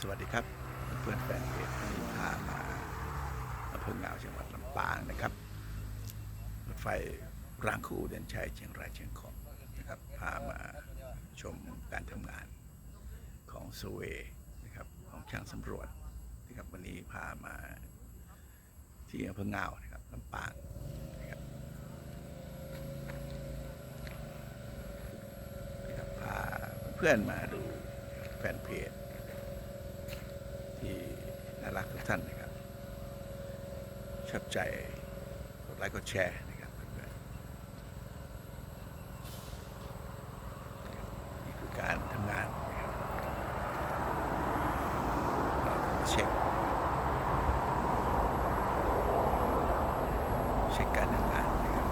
สวัสดีครับ เพื่อนแฟนเพจพามาอำเภอเงาจังหวัดลำปางนะครับรถไฟรางคู่เดินชัยเชียงรายเชียงของนะครับพามาชมการทำงานของสเวนะครับของช่างสำรวจนะครับวันนี้พามาที่อำเภอเงานะครับลำปางนะครับนะครับพาเพื่อนมาดูแฟนเพจ ที่น่ารักทุกท่านนะครับ ชอบใจกดไลค์กดแชร์นะครับเพื่อนๆนี่คือการทำงานนะครับเราเช็คเช็คการทำงานนะครับ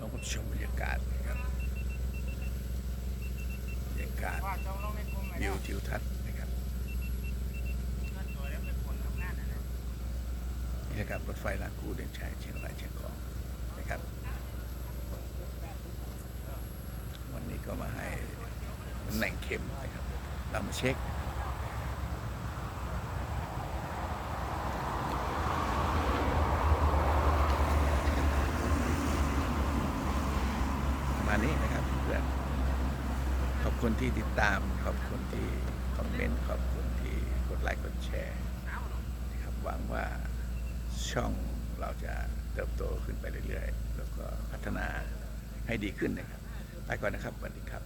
ลอง ชมบรรยากาศนะครับบรรยากาศว่าจองลงในกลุ่มไหนวิแล้ววทิวทัศน์นะครับถ้าสวยแล้วไปผลทำงานนะนะนี่นะครับรถไฟรางคู่เดินชัยเชียงรายเชียงของนะครับ วันนี้ก็มาให้ตำแหน่งเข็มนะครับ เรามาเช็ค ประ มาณนี้นะครับเพื่อนขอบคุณที่ติดตาม ขอบคุณที่คอมเมนต์ ขอบคุณที่กดไลค์กดแชร์นะครับหวังว่าช่องเราจะเติบโตขึ้นไปเรื่อยๆ แล้วก็พัฒนาให้ดีขึ้นนะครับ ไปก่อนนะครับสวัสดีครับ